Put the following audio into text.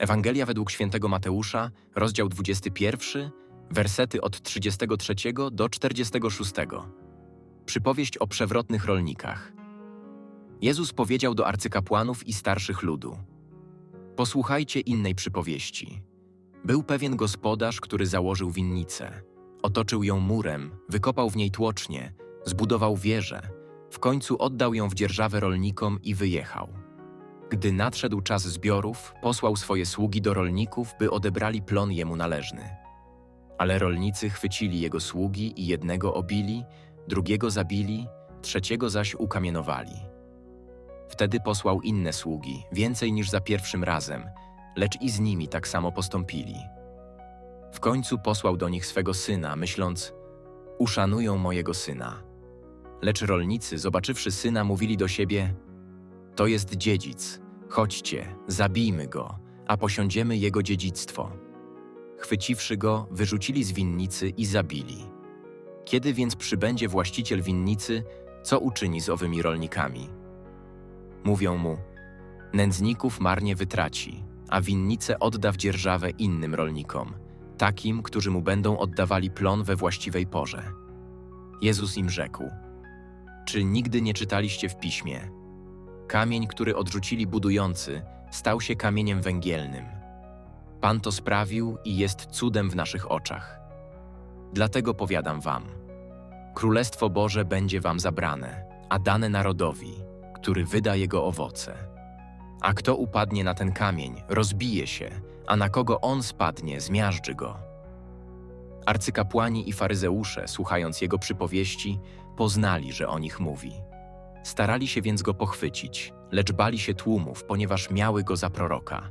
Ewangelia według świętego Mateusza, rozdział 21, wersety od 33 do 46. Przypowieść o przewrotnych rolnikach. Jezus powiedział do arcykapłanów i starszych ludu: Posłuchajcie innej przypowieści. Był pewien gospodarz, który założył winnicę. Otoczył ją murem, wykopał w niej tłocznie, zbudował wieżę, w końcu oddał ją w dzierżawę rolnikom i wyjechał. Gdy nadszedł czas zbiorów, posłał swoje sługi do rolników, by odebrali plon jemu należny. Ale rolnicy chwycili jego sługi i jednego obili, drugiego zabili, trzeciego zaś ukamienowali. Wtedy posłał inne sługi, więcej niż za pierwszym razem, lecz i z nimi tak samo postąpili. W końcu posłał do nich swego syna, myśląc: Uszanują mojego syna. Lecz rolnicy, zobaczywszy syna, mówili do siebie: To jest dziedzic, chodźcie, zabijmy go, a posiądziemy jego dziedzictwo. Chwyciwszy go, wyrzucili z winnicy i zabili. Kiedy więc przybędzie właściciel winnicy, co uczyni z owymi rolnikami? Mówią mu: Nędzników marnie wytraci, a winnicę odda w dzierżawę innym rolnikom, takim, którzy mu będą oddawali plon we właściwej porze. Jezus im rzekł: Czy nigdy nie czytaliście w piśmie? Kamień, który odrzucili budujący, stał się kamieniem węgielnym. Pan to sprawił i jest cudem w naszych oczach. Dlatego powiadam wam: Królestwo Boże będzie wam zabrane, a dane narodowi, który wyda jego owoce. A kto upadnie na ten kamień, rozbije się, a na kogo on spadnie, zmiażdży go. Arcykapłani i faryzeusze, słuchając jego przypowieści, poznali, że o nich mówi. Starali się więc go pochwycić, lecz bali się tłumów, ponieważ miały go za proroka.